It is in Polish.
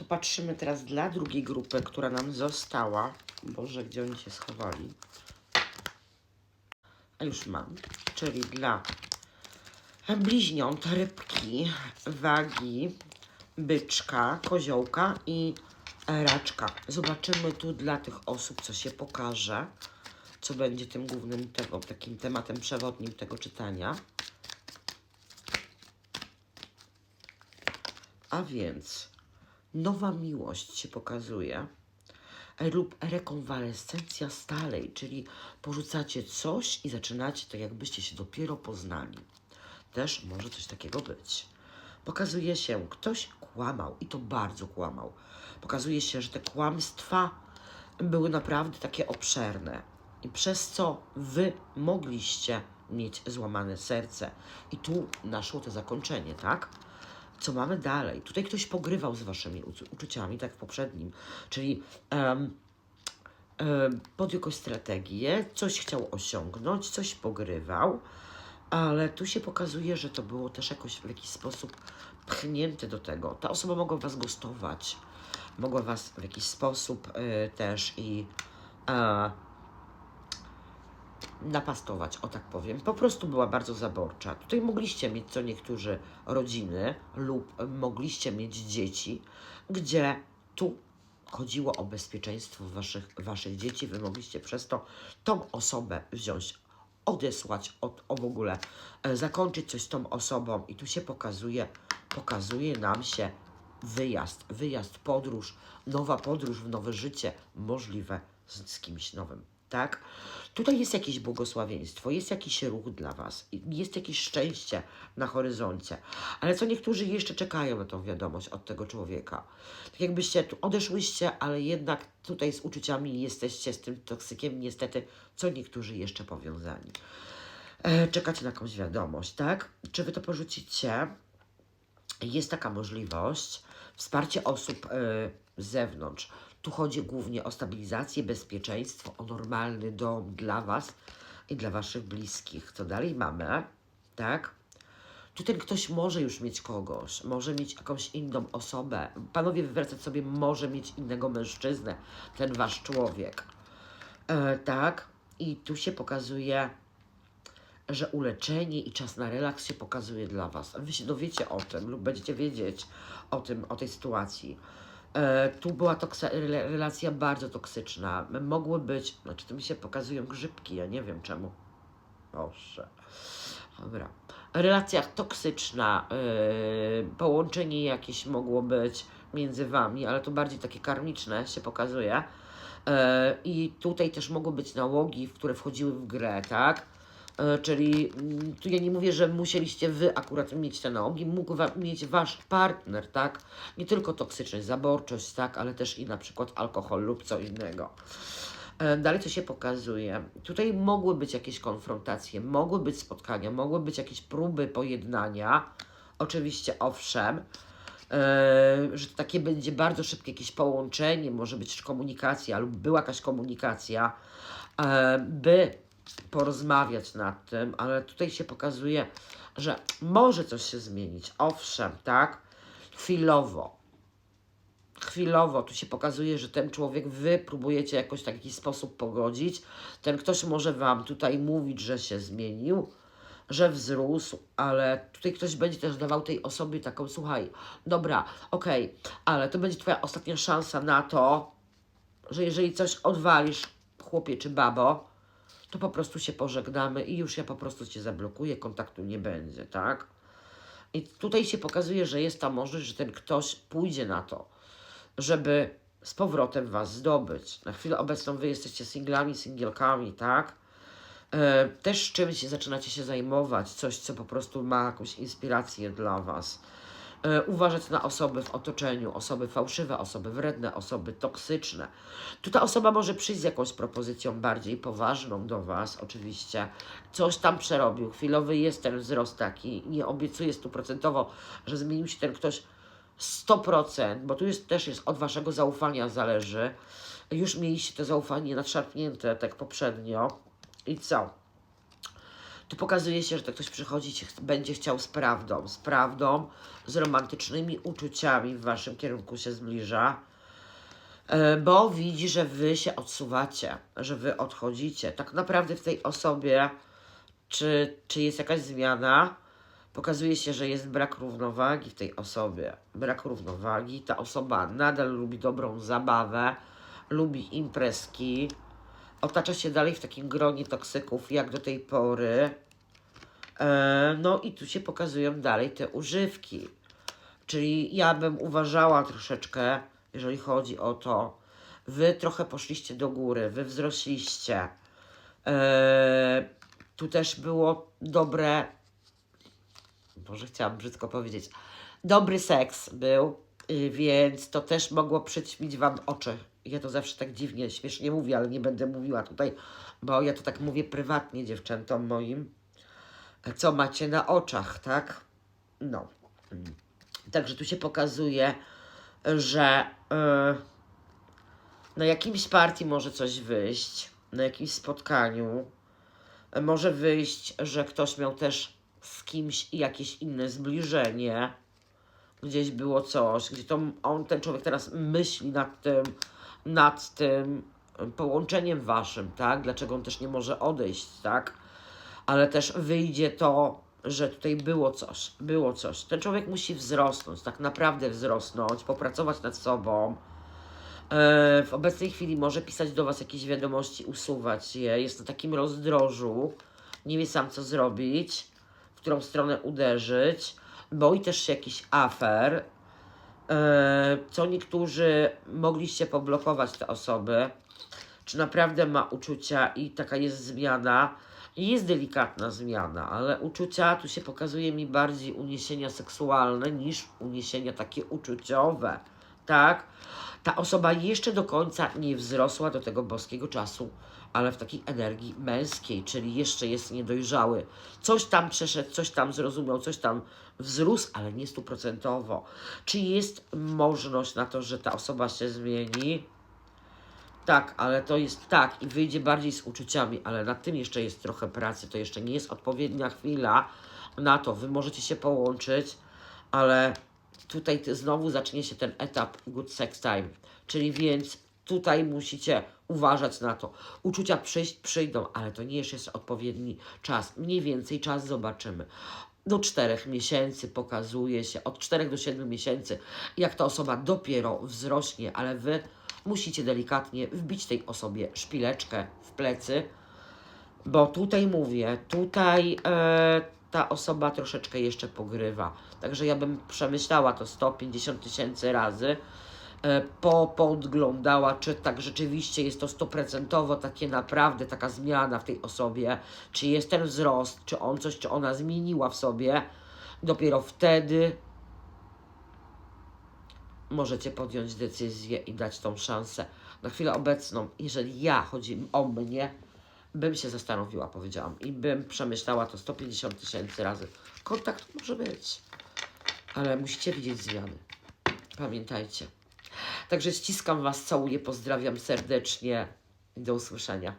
To patrzymy teraz dla drugiej grupy, która nam została. Boże, gdzie oni się schowali? A już mam. Czyli dla bliźniąt, rybki, wagi, byczka, koziołka i raczka. Zobaczymy tu dla tych osób, co się pokaże, co będzie tym głównym tego, takim tematem przewodnim tego czytania. A więc nowa miłość się pokazuje lub rekonwalescencja stałej, czyli porzucacie coś i zaczynacie tak, jakbyście się dopiero poznali. Też może coś takiego być. Pokazuje się, ktoś kłamał i to bardzo kłamał. Pokazuje się, że te kłamstwa były naprawdę takie obszerne i przez co wy mogliście mieć złamane serce. I tu naszło to zakończenie, tak? Co mamy dalej? Tutaj ktoś pogrywał z waszymi uczuciami, tak w poprzednim, czyli em, em, podjął jakąś strategię, coś chciał osiągnąć, coś pogrywał, ale tu się pokazuje, że to było też jakoś w jakiś sposób pchnięte do tego. Ta osoba mogła was gostować, mogła was w jakiś sposób y, też i e, napastować, o tak powiem. Po prostu była bardzo zaborcza. Tutaj mogliście mieć co niektórzy rodziny lub mogliście mieć dzieci, gdzie tu chodziło o bezpieczeństwo waszych, waszych dzieci. Wy mogliście przez to tą osobę wziąć, odesłać od, o w ogóle, e, zakończyć coś z tą osobą i tu się pokazuje, pokazuje nam się wyjazd, wyjazd, podróż, nowa podróż w nowe życie, możliwe z, z kimś nowym, tak? Tutaj jest jakieś błogosławieństwo, jest jakiś ruch dla Was, jest jakieś szczęście na horyzoncie, ale co niektórzy jeszcze czekają na tą wiadomość od tego człowieka. Tak jakbyście tu odeszłyście, ale jednak tutaj z uczuciami jesteście z tym toksykiem, niestety, co niektórzy jeszcze powiązani. E, czekacie na jakąś wiadomość, tak? Czy Wy to porzucicie? jest taka możliwość wsparcie osób y, z zewnątrz. Tu chodzi głównie o stabilizację, bezpieczeństwo, o normalny dom dla Was i dla Waszych bliskich. Co dalej mamy? Tak? Tu ten ktoś może już mieć kogoś, może mieć jakąś inną osobę. Panowie wywracać sobie może mieć innego mężczyznę, ten Wasz człowiek. E, tak? I tu się pokazuje że uleczenie i czas na relaks się pokazuje dla Was. Wy się dowiecie o tym lub będziecie wiedzieć o tym, o tej sytuacji. E, tu była relacja bardzo toksyczna. Mogły być, znaczy tu mi się pokazują grzybki, ja nie wiem czemu. Boże. Dobra. Relacja toksyczna, yy, połączenie jakieś mogło być między Wami, ale to bardziej takie karmiczne się pokazuje. E, I tutaj też mogły być nałogi, w które wchodziły w grę, tak? E, Czyli mm, tu ja nie mówię, że musieliście wy akurat mieć te nałogi, mógł wa- mieć wasz partner, tak? Nie tylko toksyczność, zaborczość, tak? Ale też i na przykład alkohol lub co innego. E, Dalej co się pokazuje? Tutaj mogły być jakieś konfrontacje, mogły być spotkania, mogły być jakieś próby pojednania. Oczywiście owszem, e, że to takie będzie bardzo szybkie jakieś połączenie, może być komunikacja lub była jakaś komunikacja, by porozmawiać nad tym, ale tutaj się pokazuje, że może coś się zmienić. Owszem, tak? Chwilowo. Chwilowo tu się pokazuje, że ten człowiek wy próbujecie jakoś w taki sposób pogodzić. Ten ktoś może wam tutaj mówić, że się zmienił, że wzrósł, ale tutaj ktoś będzie też dawał tej osobie taką, słuchaj, dobra, okej, ale to będzie twoja ostatnia szansa na to, że jeżeli coś odwalisz, chłopie czy babo, to po prostu się pożegnamy i już ja po prostu cię zablokuję, kontaktu nie będzie, tak? I tutaj się pokazuje, że jest ta możliwość, że ten ktoś pójdzie na to, żeby z powrotem was zdobyć. Na chwilę obecną wy jesteście singlami, singielkami, tak? E, też czymś zaczynacie się zajmować, coś, co po prostu ma jakąś inspirację dla was. E, uważać na osoby w otoczeniu, osoby fałszywe, osoby wredne, osoby toksyczne. Tu ta osoba może przyjść z jakąś propozycją bardziej poważną do Was, oczywiście. Coś tam przerobił, chwilowy jest ten wzrost taki. Nie obiecuję stuprocentowo, że zmienił się ten ktoś 100%, bo tu jest, też jest od Waszego zaufania zależy. Już mieliście to zaufanie nadszarpnięte, tak poprzednio. I co? Tu pokazuje się, że to ktoś przychodzi, ci ch- będzie chciał z prawdą, z prawdą, z romantycznymi uczuciami w waszym kierunku się zbliża, e, bo widzi, że wy się odsuwacie, że wy odchodzicie. Tak naprawdę w tej osobie, czy, czy jest jakaś zmiana, pokazuje się, że jest brak równowagi w tej osobie. Brak równowagi. Ta osoba nadal lubi dobrą zabawę, lubi imprezki, otacza się dalej w takim gronie toksyków jak do tej pory. E, no i tu się pokazują dalej te używki. Czyli ja bym uważała troszeczkę, jeżeli chodzi o to, wy trochę poszliście do góry, wy wzrośliście. E, tu też było dobre, może chciałam brzydko powiedzieć, dobry seks był, y, więc to też mogło przyćmić wam oczy. Ja to zawsze tak dziwnie, śmiesznie mówię, ale nie będę mówiła tutaj, bo ja to tak mówię prywatnie dziewczętom moim. Co macie na oczach, tak? No. Także tu się pokazuje, że y, na jakimś partii może coś wyjść, na jakimś spotkaniu. Może wyjść, że ktoś miał też z kimś jakieś inne zbliżenie. Gdzieś było coś, gdzie to on, ten człowiek teraz myśli nad tym, nad tym połączeniem waszym, tak? Dlaczego on też nie może odejść, tak? ale też wyjdzie to, że tutaj było coś, było coś. Ten człowiek musi wzrosnąć, tak naprawdę wzrosnąć, popracować nad sobą. E, W obecnej chwili może pisać do Was jakieś wiadomości, usuwać je. Jest na takim rozdrożu, nie wie sam co zrobić, w którą stronę uderzyć. Boi też się jakichś afer, co niektórzy mogliście poblokować te osoby czy naprawdę ma uczucia i taka jest zmiana. Jest delikatna zmiana, ale uczucia tu się pokazuje mi bardziej uniesienia seksualne niż uniesienia takie uczuciowe. Tak? Ta osoba jeszcze do końca nie wzrosła do tego boskiego czasu, ale w takiej energii męskiej, czyli jeszcze jest niedojrzały. Coś tam przeszedł, coś tam zrozumiał, coś tam wzrósł, ale nie stuprocentowo. Czy jest możliwość na to, że ta osoba się zmieni? Tak, ale to jest tak i wyjdzie bardziej z uczuciami, ale nad tym jeszcze jest trochę pracy. To jeszcze nie jest odpowiednia chwila na to. Wy możecie się połączyć, ale tutaj znowu zacznie się ten etap good sex time. Czyli więc tutaj musicie uważać na to. Uczucia przyjść przyjdą, ale to nie jest odpowiedni czas. Mniej więcej czas zobaczymy. Do czterech miesięcy pokazuje się, od 4 do 7 miesięcy, jak ta osoba dopiero wzrośnie, ale wy musicie delikatnie wbić tej osobie szpileczkę w plecy, bo tutaj mówię, tutaj e, ta osoba troszeczkę jeszcze pogrywa. Także ja bym przemyślała to 150 tysięcy razy, e, po, podglądała, czy tak rzeczywiście jest to stoprocentowo takie naprawdę taka zmiana w tej osobie, czy jest ten wzrost, czy on coś, czy ona zmieniła w sobie. Dopiero wtedy możecie podjąć decyzję i dać tą szansę. Na chwilę obecną, jeżeli ja, chodzi o mnie, bym się zastanowiła, powiedziałam, i bym przemyślała to 150 tysięcy razy. Kontakt może być, ale musicie widzieć zmiany. Pamiętajcie. Także ściskam Was, całuję, pozdrawiam serdecznie do usłyszenia.